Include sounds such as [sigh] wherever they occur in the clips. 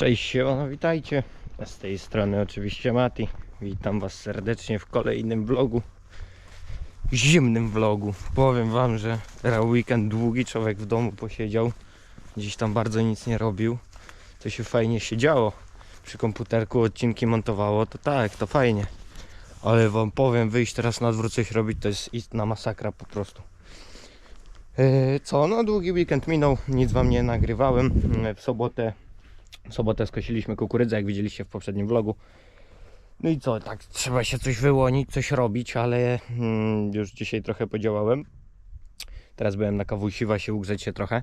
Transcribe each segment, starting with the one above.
Cześć siemano, witajcie. Z tej strony oczywiście Mati. Witam was serdecznie w kolejnym vlogu. Zimnym vlogu. Powiem wam, że teraz weekend długi, człowiek w domu posiedział. Dziś tam bardzo nic nie robił. To się fajnie siedziało. Przy komputerku odcinki montowało, to tak, to fajnie. Ale wam powiem, wyjść teraz na dwór coś robić to jest istna masakra po prostu. Yy, Co? No długi weekend minął, nic wam nie nagrywałem. Yy, W sobotę w sobotę skosiliśmy kukurydzę, jak widzieliście w poprzednim vlogu. No i co, tak trzeba się coś wyłonić, coś robić, ale mm, już dzisiaj trochę podziałałem. Teraz byłem na kawusiwa się ugrzeć się trochę.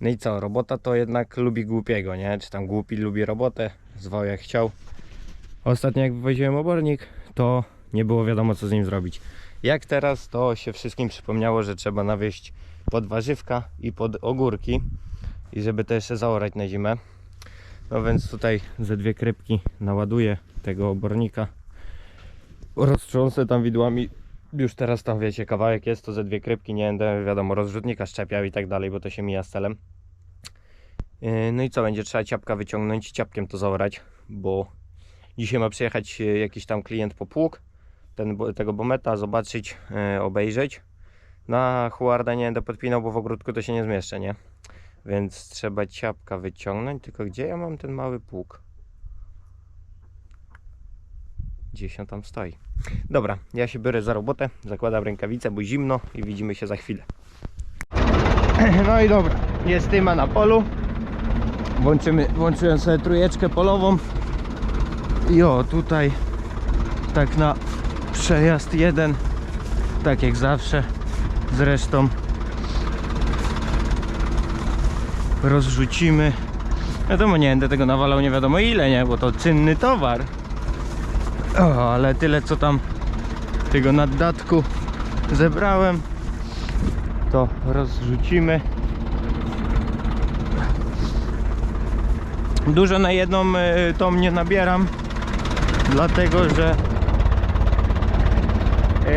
No i co, robota to jednak lubi głupiego, nie? Czy tam głupi lubi robotę, zwał jak chciał. Ostatnio jak wywoziłem obornik, to nie było wiadomo co z nim zrobić. Jak teraz, to się wszystkim przypomniało, że trzeba nawieźć pod warzywka i pod ogórki. I żeby to jeszcze zaorać na zimę. No więc tutaj ze dwie krypki naładuję tego obornika. Roztrząsę tam widłami. Już teraz tam wiecie, kawałek jest, to ze dwie krypki nie będę, wiadomo, rozrzutnika szczepiał i tak dalej, bo to się mija z celem. Yy, No i co, będzie trzeba ciapka wyciągnąć, ciapkiem to zaorać, bo dzisiaj ma przyjechać yy, jakiś tam klient po pług, ten, tego bometa, zobaczyć, yy, obejrzeć. Na Huarda nie będę podpinał, bo w ogródku to się nie zmieszczę, nie? Więc trzeba ciapka wyciągnąć, tylko gdzie ja mam ten mały pług? Gdzieś on tam stoi. Dobra, ja się biorę za robotę, zakładam rękawice, bo zimno i widzimy się za chwilę. [clears throat] No i dobra, jest tyma na polu. Włączymy, włączyłem sobie trójeczkę polową. I o, tutaj tak na przejazd jeden, tak jak zawsze. Zresztą rozrzucimy. Wiadomo, nie będę tego nawalał nie wiadomo ile, nie? Bo to cynny towar. O, ale tyle co tam tego naddatku zebrałem, to rozrzucimy. Dużo na jedną y, tą nie nabieram, dlatego że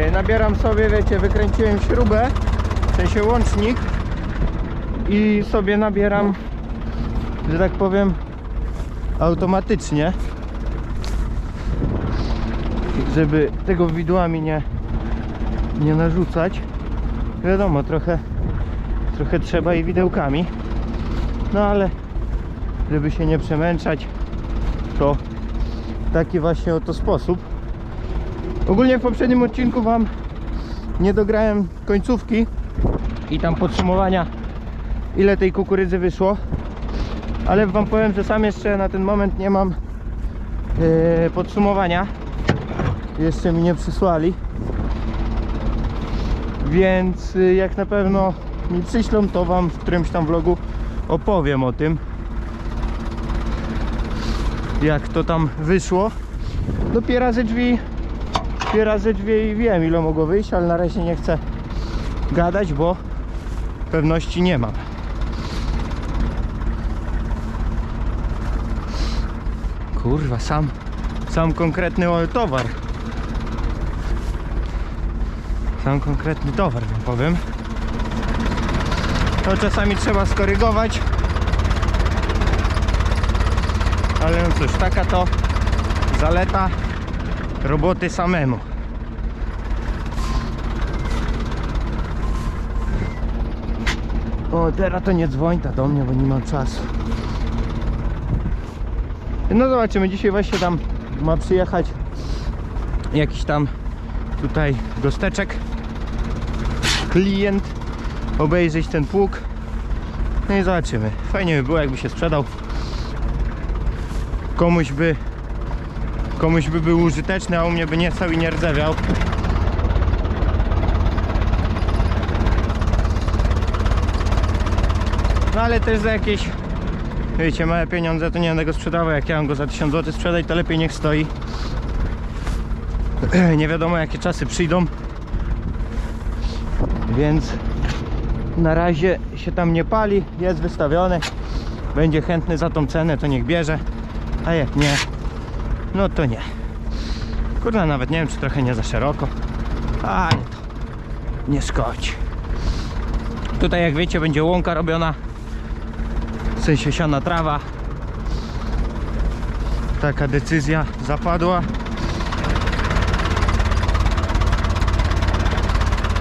y, nabieram sobie, wiecie, wykręciłem śrubę, w sensie łącznik i sobie nabieram, że tak powiem, automatycznie, żeby tego widłami nie, nie narzucać. Wiadomo, trochę, trochę trzeba i widełkami, no ale żeby się nie przemęczać, to taki właśnie oto sposób. Ogólnie w poprzednim odcinku Wam nie dograłem końcówki i tam podsumowania ile tej kukurydzy wyszło. Ale wam powiem, że sam jeszcze na ten moment nie mam yy, podsumowania. Jeszcze mi nie przysłali. Więc yy, jak na pewno mi przyślą to wam w którymś tam vlogu opowiem o tym jak to tam wyszło. Dopiero ze drzwi dopiero ze drzwi wiem ile mogło wyjść ale na razie nie chcę gadać bo pewności nie mam Kurwa, sam, sam konkretny towar. Sam konkretny towar, wam powiem. To czasami trzeba skorygować. Ale no cóż, taka to zaleta roboty samemu. O, teraz to nie dzwoń ta do mnie, bo nie mam czasu. No zobaczymy, dzisiaj właśnie tam ma przyjechać jakiś tam tutaj gosteczek klient obejrzeć ten pług. No i zobaczymy. Fajnie by było jakby się sprzedał. Komuś by komuś by był użyteczny a u mnie by nie stał i nie rdzewiał. No ale też za jakieś Wiecie, małe pieniądze to nie będę go sprzedawał. Jak ja mam go za 1000 zł sprzedać, to lepiej niech stoi. [clears throat] Nie wiadomo jakie czasy przyjdą. Więc na razie się tam nie pali, jest wystawiony. Będzie chętny za tą cenę, to niech bierze. A jak nie, no to nie. Kurde, nawet nie wiem, czy trochę nie za szeroko. A nie to nie szkodzi. Tutaj jak wiecie będzie łąka robiona sensie siana trawa taka decyzja zapadła.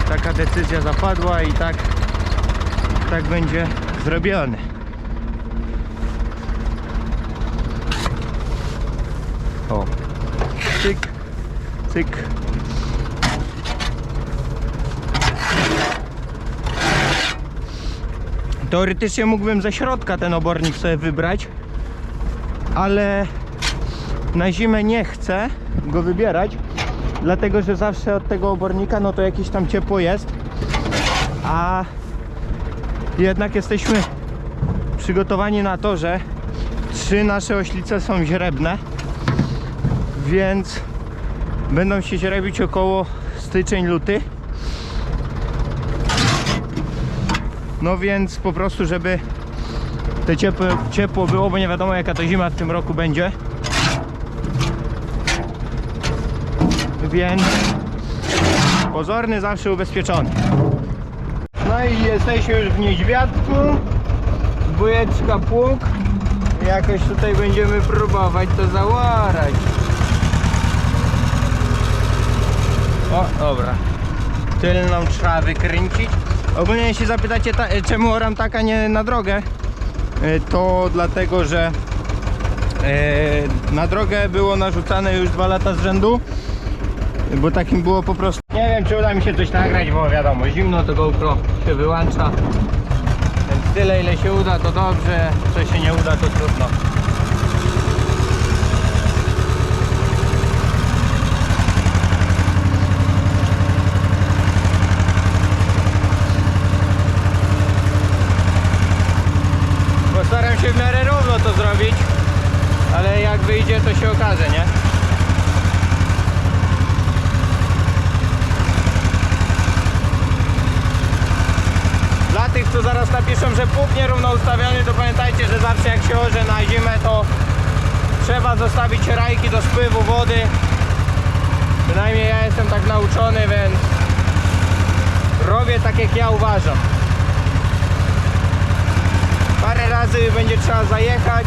Taka decyzja zapadła i tak, tak będzie zrobione. O, cyk, cyk. Teoretycznie mógłbym ze środka ten obornik sobie wybrać, ale na zimę nie chcę go wybierać, dlatego że zawsze od tego obornika no to jakieś tam ciepło jest, a jednak jesteśmy przygotowani na to, że trzy nasze oślice są źrebne, więc będą się źrebić około styczeń-luty. No więc po prostu, żeby te ciepło, ciepło było, bo nie wiadomo jaka to zima w tym roku będzie. Więc pozorny zawsze ubezpieczony. No i jesteśmy już w niedźwiadku. Dwójeczka pług. Jakoś tutaj będziemy próbować to zaorać. O, dobra. Tylną trzeba wykręcić. Ogólnie jeśli zapytacie ta, czemu oram taka nie na drogę, y, to dlatego, że y, na drogę było narzucane już dwa lata z rzędu, bo takim było po prostu. Nie wiem czy uda mi się coś nagrać, bo wiadomo, zimno to GoPro się wyłącza. Tyle ile się uda to dobrze, co się nie uda to trudno. Się w miarę równo to zrobić, ale jak wyjdzie to się okaże, nie? Dla tych, co zaraz napiszą, że pług nierówno ustawiony, to pamiętajcie, że zawsze jak się orze na zimę, to trzeba zostawić rajki do spływu wody. Przynajmniej ja jestem tak nauczony, więc robię tak jak ja uważam. Parę razy będzie trzeba zajechać.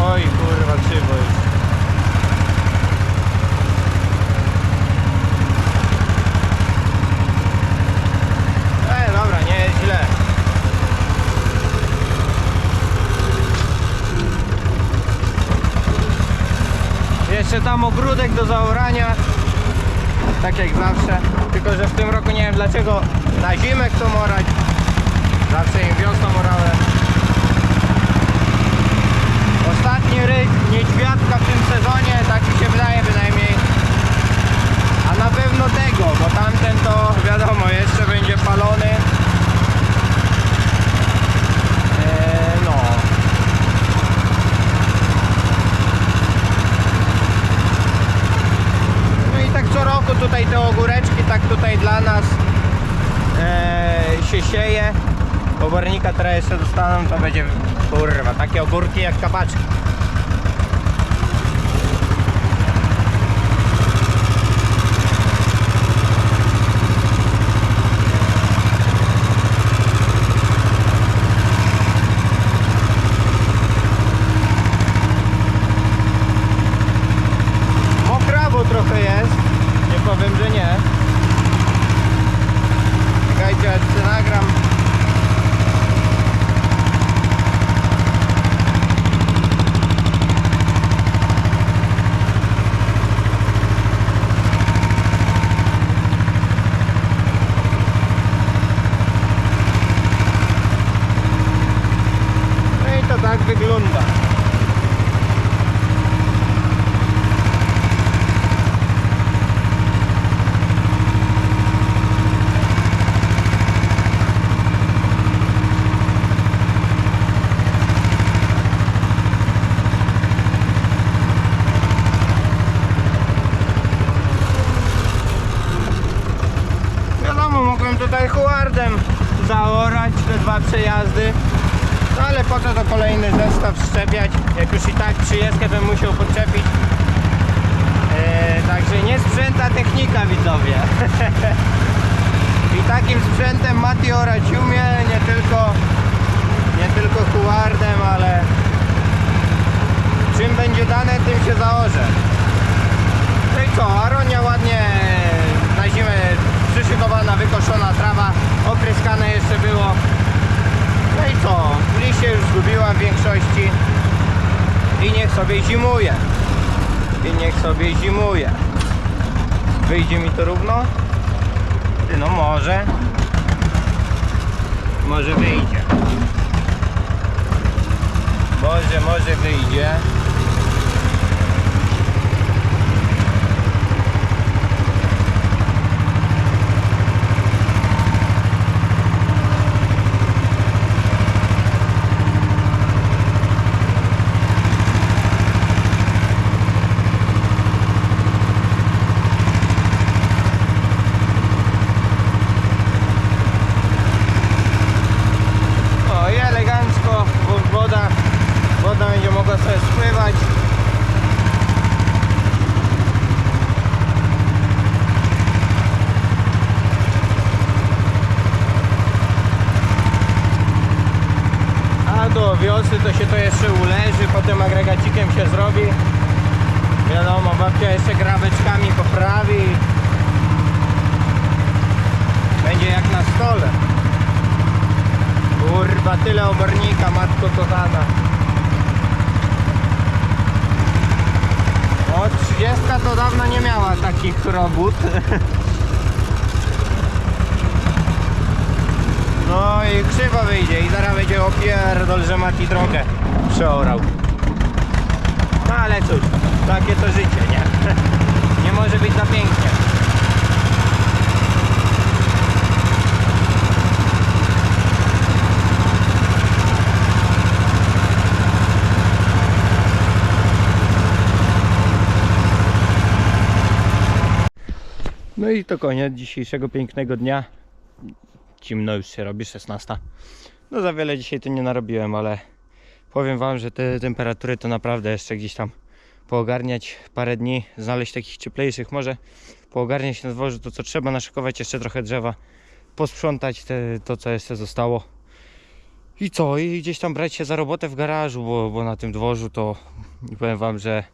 Oj kurwa krzywo już. E, dobra, nie jest. Jeszcze tam ogródek do zaorania tak jak zawsze. Tylko, że w tym roku nie wiem dlaczego na zimę chcą orać. Zawsze im wiosną orałem. Ostatni ryk niedźwiadka w tym sezonie, tak mi się wydaje bynajmniej. A na pewno tego, bo tamten to wiadomo, jeszcze będzie palony. Eee, no. No i tak co roku tutaj te ogóreczki, tak tutaj dla nas e, się sieje. Obornika teraz jeszcze dostaną, to będzie kurwa, takie ogórki jak kabaczki. Jak już i tak przyjezdkę bym musiał podczepić. E, także nie sprzęta technika widzowie. [laughs] I takim sprzętem Mati orać umie, nie tylko, nie tylko kuwardem, ale czym będzie dane, tym się zaorze. No i co, aronia ładnie na zimę przyszykowana, wykoszona trawa, opryskane jeszcze było. No i co, liście już zgubiłam w większości sobie zimuje. I niech sobie zimuje. Wyjdzie mi to równo? No może. Może wyjdzie. Może, może wyjdzie. O i elegancko, bo woda, woda będzie mogła sobie spływać. A do wiosny to się to jeszcze uleży, potem agregacikiem się zrobi. Wiadomo, babcia jeszcze grabeczkami poprawi. Będzie jak na stole. Kurwa, tyle obornika, matko kochana. O, 30 to dawno nie miała takich robót. [laughs] No i krzywo wyjdzie i zaraz będzie opierdol, że Mati drogę przeorał. No ale cóż, takie to życie, nie? [laughs] Nie może być za pięknie. No i to koniec dzisiejszego pięknego dnia. Cimno już się robi, 16. No za wiele dzisiaj tu nie narobiłem, ale powiem Wam, że te temperatury to naprawdę jeszcze gdzieś tam poogarniać parę dni, znaleźć takich cieplejszych, może poogarniać na dworzu to co trzeba, naszykować jeszcze trochę drzewa, posprzątać te, to co jeszcze zostało. I co? I gdzieś tam brać się za robotę w garażu, bo, bo na tym dworzu to powiem Wam, że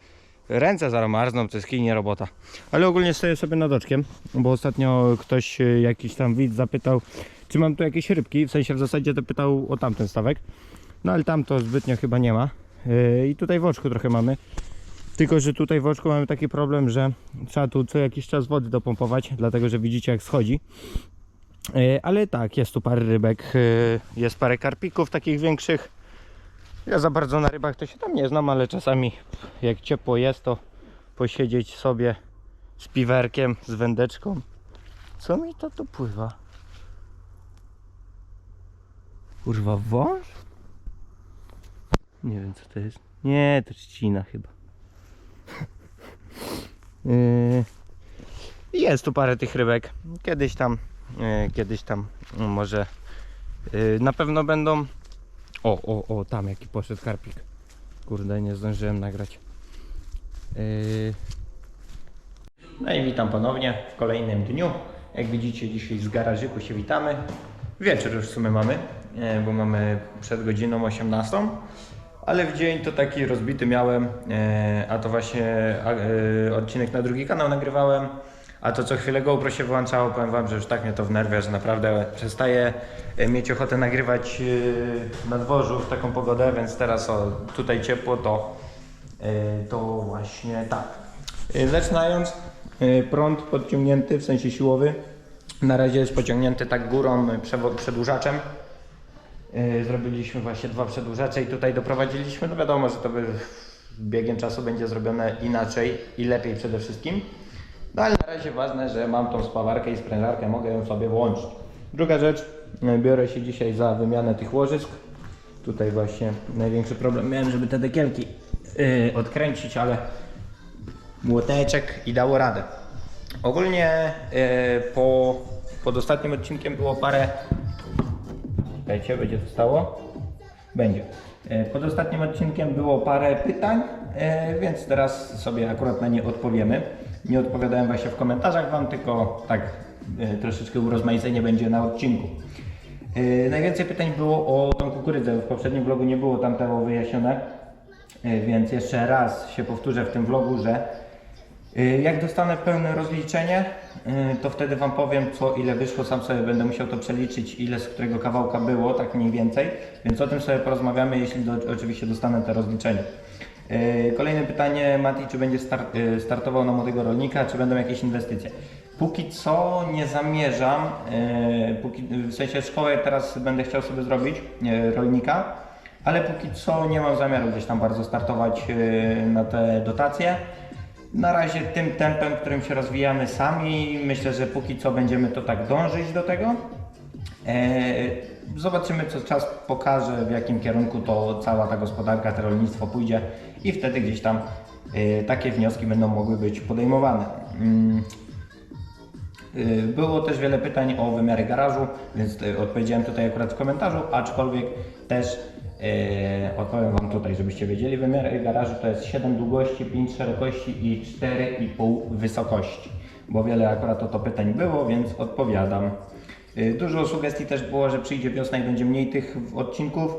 ręce zaraz marzną, to jest kinie robota. Ale ogólnie stoję sobie nad oczkiem, bo ostatnio ktoś, e, jakiś tam widz zapytał, czy mam tu jakieś rybki, w sensie w zasadzie to pytał o tamten stawek. No ale tam to zbytnio chyba nie ma. Yy, I tutaj w oczku trochę mamy. Tylko, że tutaj w oczku mamy taki problem, że trzeba tu co jakiś czas wody dopompować, dlatego że widzicie jak schodzi. Yy, Ale tak, jest tu parę rybek, yy, jest parę karpików takich większych. Ja za bardzo na rybach to się tam nie znam, ale czasami jak ciepło jest, to posiedzieć sobie z piwerkiem, z wędeczką. Co mi to tu pływa? Kurwa, wąż? Nie wiem co to jest. Nie, to trzcina chyba. Yy, [laughs] Jest tu parę tych rybek. Kiedyś tam, yy, kiedyś tam no, może yy, na pewno będą. O, o, o, tam jaki poszedł karpik. Kurde, nie zdążyłem nagrać. No i witam ponownie w kolejnym dniu. Jak widzicie, dzisiaj z garażyku się witamy. Wieczór już w sumie mamy, bo mamy przed godziną 18. Ale w dzień to taki rozbity miałem, e, a to właśnie e, odcinek na drugi kanał nagrywałem. A to co chwilę GoPro się wyłączało, powiem wam, że już tak mnie to wnerwia, że naprawdę przestaję e, mieć ochotę nagrywać na dworzu w taką pogodę, więc teraz o, tutaj ciepło, to, to właśnie tak. Zaczynając, prąd podciągnięty, w sensie siłowy. Na razie jest pociągnięty tak górą przedłużaczem. E, Zrobiliśmy właśnie dwa przedłużacze i tutaj doprowadziliśmy. No wiadomo, że to by biegiem czasu będzie zrobione inaczej i lepiej przede wszystkim. No ale na razie ważne, że mam tą spawarkę i sprężarkę, mogę ją sobie włączyć. Druga rzecz, e, biorę się dzisiaj za wymianę tych łożysk. Tutaj właśnie największy problem miałem, żeby te dekielki e, odkręcić, ale młoteczek i dało radę. Ogólnie e, po, pod ostatnim odcinkiem było parę. Czekajcie, będzie to stało? Będzie. E, Pod ostatnim odcinkiem było parę pytań, e, więc teraz sobie akurat na nie odpowiemy. Nie odpowiadałem właśnie w komentarzach Wam, tylko tak e, troszeczkę urozmaicenie będzie na odcinku. Najwięcej pytań było o tą kukurydzę. W poprzednim vlogu nie było tam tego wyjaśnione, więc jeszcze raz się powtórzę w tym vlogu, że Jak dostanę pełne rozliczenie, y, to wtedy Wam powiem co ile wyszło, sam sobie będę musiał to przeliczyć, ile z którego kawałka było, tak mniej więcej, więc o tym sobie porozmawiamy, jeśli do, oczywiście dostanę to rozliczenie. E, Kolejne pytanie, Mati, czy będziesz start, startował na młodego rolnika, czy będą jakieś inwestycje? Póki co nie zamierzam, póki, w sensie szkołę teraz będę chciał sobie zrobić, rolnika, ale póki co nie mam zamiaru gdzieś tam bardzo startować na te dotacje. Na razie tym tempem, którym się rozwijamy sami, myślę, że póki co będziemy to tak dążyć do tego. E, Zobaczymy, co czas pokaże, w jakim kierunku to cała ta gospodarka, to rolnictwo pójdzie i wtedy gdzieś tam e, takie wnioski będą mogły być podejmowane. Mm. Y, Było też wiele pytań o wymiary garażu, więc odpowiedziałem tutaj akurat w komentarzu, aczkolwiek też e, odpowiem Wam tutaj, żebyście wiedzieli. Wymiary garażu to jest 7 długości, 5 szerokości i 4,5 wysokości, bo wiele akurat o to pytań było, więc odpowiadam. Y, Dużo sugestii też było, że przyjdzie wiosna i będzie mniej tych odcinków.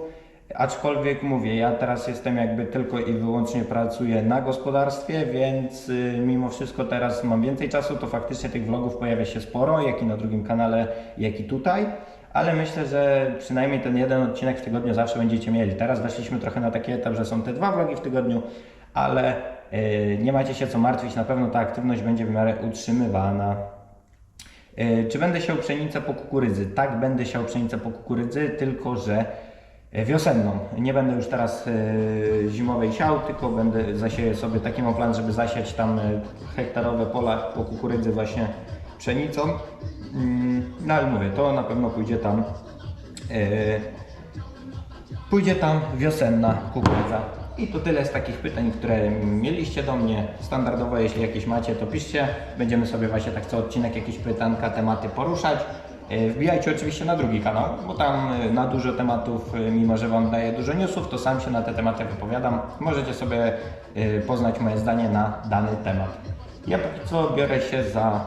Aczkolwiek mówię, ja teraz jestem jakby tylko i wyłącznie pracuję na gospodarstwie, więc y, mimo wszystko teraz mam więcej czasu, to faktycznie tych vlogów pojawia się sporo, jak i na drugim kanale, jak i tutaj. Ale myślę, że przynajmniej ten jeden odcinek w tygodniu zawsze będziecie mieli. Teraz weszliśmy trochę na taki etap, że są te dwa vlogi w tygodniu, ale y, nie macie się co martwić, na pewno ta aktywność będzie w miarę utrzymywana. E, Czy będę siał pszenicę po kukurydzy? Tak, będę siał pszenicę po kukurydzy, tylko że e, wiosenną. Nie będę już teraz zimowej siał, tylko będę zasieję sobie taki mam plan, żeby zasiać tam hektarowe pola po kukurydzy właśnie pszenicą. Mm, No ale mówię, to na pewno pójdzie tam e, pójdzie tam wiosenna kukurydza. I to tyle z takich pytań, które mieliście do mnie. Standardowo, jeśli jakieś macie, to piszcie. Będziemy sobie właśnie tak co odcinek jakieś pytanka, tematy poruszać. E, Wbijajcie oczywiście na drugi kanał, bo tam e, na dużo tematów, mimo że Wam daję dużo newsów, to sam się na te tematy wypowiadam. Możecie sobie poznać moje zdanie na dany temat. Ja póki co biorę się za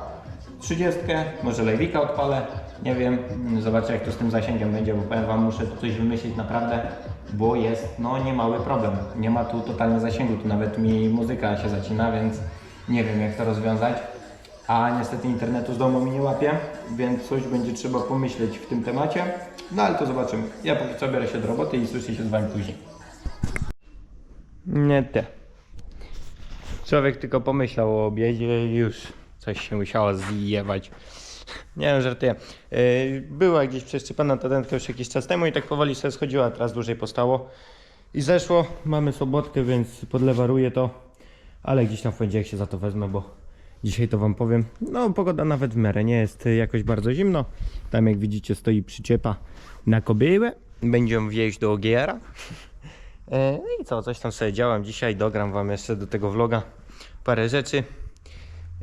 30, może lejwika odpalę, nie wiem, mm, zobaczę jak to z tym zasięgiem będzie, bo powiem Wam, muszę coś wymyślić naprawdę, bo jest no niemały problem. Nie ma tu totalnie zasięgu, tu nawet mi muzyka się zacina, więc nie wiem jak to rozwiązać. A niestety internetu z domu mi nie łapie, więc coś będzie trzeba pomyśleć w tym temacie. No ale to zobaczymy. Ja póki co biorę się do roboty i słyszę się z Wami później. Nie te. Człowiek tylko pomyślał o obiedzie i już coś się musiało zjewać. Nie wiem, żartuję. Yy, Była gdzieś przeszczepana ta dętka już jakiś czas temu i tak powoli sobie schodziła, teraz dłużej postało. I zeszło, mamy sobotkę, więc podlewaruję to, ale gdzieś tam w poniedziałek się za to wezmę, bo dzisiaj to wam powiem. No pogoda nawet w miarę, nie jest y, jakoś bardzo zimno. Tam jak widzicie stoi przyczepa na kobyłę. Będziemy wjeść do Ogiera. E, [laughs] No i co, coś tam sobie działam dzisiaj, dogram wam jeszcze do tego vloga parę rzeczy.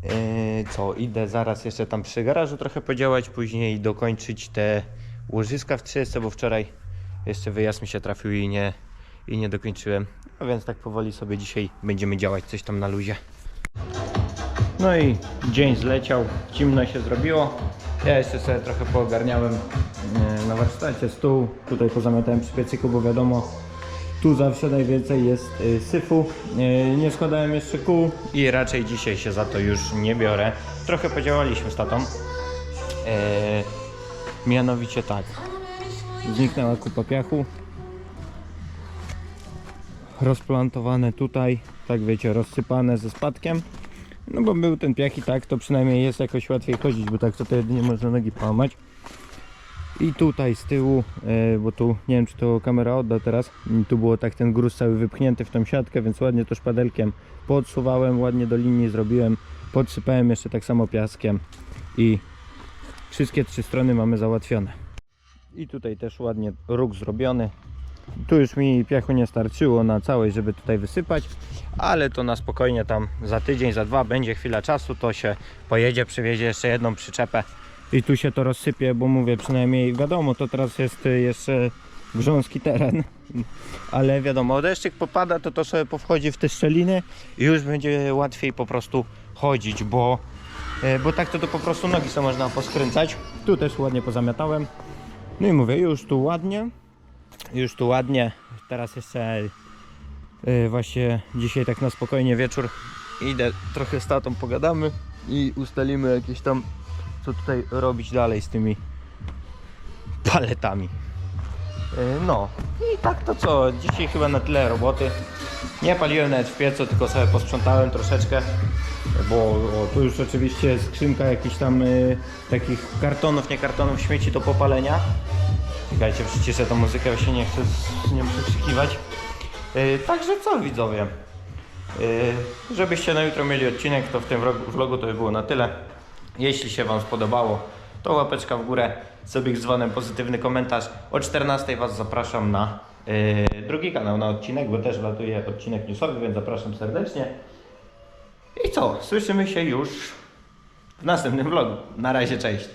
E, Co, idę zaraz jeszcze tam przy garażu trochę podziałać, później dokończyć te łożyska w 30, bo wczoraj jeszcze wyjazd mi się trafił i nie, i nie dokończyłem. A więc tak powoli sobie dzisiaj będziemy działać coś tam na luzie. No i dzień zleciał, zimno się zrobiło. Ja jeszcze sobie trochę poogarniałem e, na warsztacie stół. Tutaj pozamiatałem przy piecyku, bo wiadomo, tu zawsze najwięcej jest y, syfu. Y, nie składałem jeszcze kół i raczej dzisiaj się za to już nie biorę. Trochę podziałaliśmy z tatą. E, mianowicie tak. Zniknęła kupa piachu. Rozplantowane tutaj, tak wiecie, rozsypane ze spadkiem. No bo był ten piach i tak, to przynajmniej jest jakoś łatwiej chodzić, bo tak to, to jedynie można nogi połamać. I tutaj z tyłu, e, bo tu nie wiem czy to kamera odda teraz, tu było tak ten gruz cały wypchnięty w tą siatkę, więc ładnie to szpadelkiem podsuwałem, ładnie do linii zrobiłem, podsypałem jeszcze tak samo piaskiem i wszystkie trzy strony mamy załatwione. I tutaj też ładnie róg zrobiony. Tu już mi piachu nie starczyło na całość, żeby tutaj wysypać, ale to na spokojnie tam za tydzień, za dwa będzie chwila czasu, to się pojedzie, przywiezie jeszcze jedną przyczepę i tu się to rozsypie, bo mówię przynajmniej wiadomo, to teraz jest y, jeszcze grząski teren, ale wiadomo, deszczyk popada, to to sobie powchodzi w te szczeliny i już będzie łatwiej po prostu chodzić, bo, e, bo tak to, to po prostu nogi sobie można poskręcać. Tu też ładnie pozamiatałem. No i mówię, już tu ładnie, już tu ładnie. Teraz jeszcze e, właśnie dzisiaj tak na spokojnie wieczór idę trochę z tatą pogadamy i ustalimy jakieś tam co tutaj robić dalej z tymi paletami. Y, No i tak to co, dzisiaj chyba na tyle roboty. Nie paliłem nawet w piecu, tylko sobie posprzątałem troszeczkę. Bo o, tu już oczywiście skrzynka jakichś tam y, takich kartonów, nie kartonów, śmieci do popalenia. Czekajcie, przyciszę tą muzykę, się nie chcę z nią przekrzykiwać. Y, także co widzowie? Y, żebyście na jutro mieli odcinek, to w tym vlogu to by było na tyle. Jeśli się Wam spodobało, to łapeczka w górę, sobie dzwonem, pozytywny komentarz. O 14 Was zapraszam na y, drugi kanał, na odcinek, bo też latuje odcinek newsowy, więc zapraszam serdecznie. I co? Słyszymy się już w następnym vlogu. Na razie, cześć.